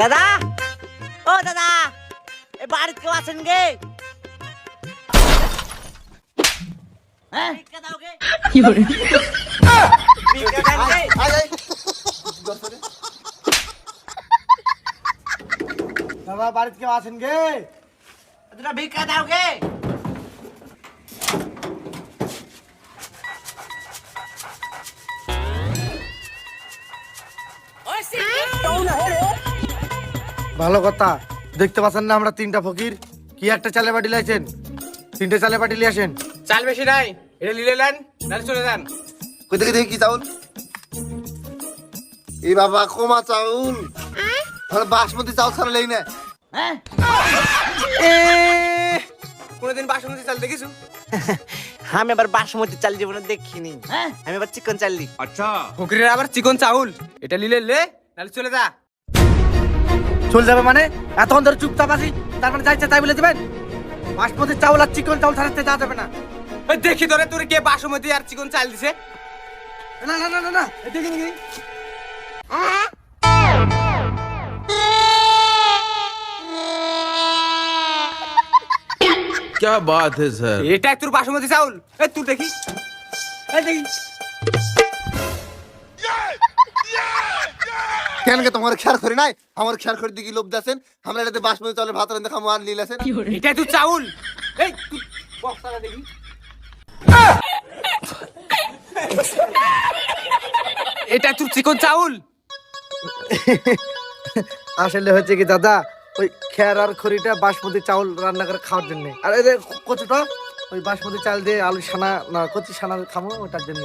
দাদা ও দাদা এ বাড়িতে কেউ আছেন গে হ্যাঁ ভিক্ষা দাও গে ভিক্ষা দেন গে দাদা বাড়িতে কেউ আছেন গে দুটা ভিক্ষা দাও গে ভালো কথা। দেখতে পাচ্ছেন না আমরা তিনটা ফকির? কি একটা চালে বাটি লাইছেন? তিনটে চালে বাটি লিয়ে আসেন। চাল বেশি নাই এটা লিলে নেন নাহলে চলে যান। কই থেকে দেখি কি চাউল? এই বাবা কমা চাউল। আর বাসমতি চাউল ছাড়া লেই না। হ্যাঁ? কোনোদিন বাসমতি চাল দেখিছু? আমি আবার বাসমতি চাল জীবনে দেখিনি। হ্যাঁ? আমি আবার চিকন চাল দি আচ্ছা। ফকিরের আবার চিকন চাউল। এটা লিলে লে নাহলে চলে যা। চলে যাবে মানে এতক্ষণ ধরে চুপচাপ আছি তার মানে যাইছে তাই বলে দেবেন বাসমতি চাউল আর চিকন চাউল ছাড়াতে যাওয়া যাবে না ওই দেখি ধরে তোর কে বাসমতি আর চিকন চাল দিছে না না না না না এই দেখি দেখি क्या बात है सर এটা তোর বাসমতি চাউল এই তুই দেখি এই দেখি কেন কে তোমার খেয়াল করি নাই? আমার খেয়াল করে দিকে লোভ দাসেন আমরা এটাতে বাসমতি চাউলের ভাত রান্ধে খামো আর লীল আছেন এটা তুই চাউল! এই তুই বক্সাটা দেখি। এটা তোর চিকন চাউল! আসলে হচ্ছে কি দাদা ওই খেয়ার আর খড়িটা বাসমতি চাউল রান্না করে খাওয়ার জন্য। আর এই যে কচুটা ওই বাসমতি চাল দিয়ে আলু সানা না কচি সানা খামো ওটার জন্য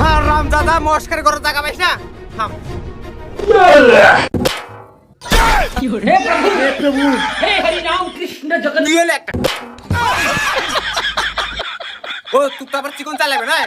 হ্যাঁ রাম দাদা মস্কার করে টাকা পাইস না। থাম তুই হলে একটা ও তুই তো চিকন চালাবে না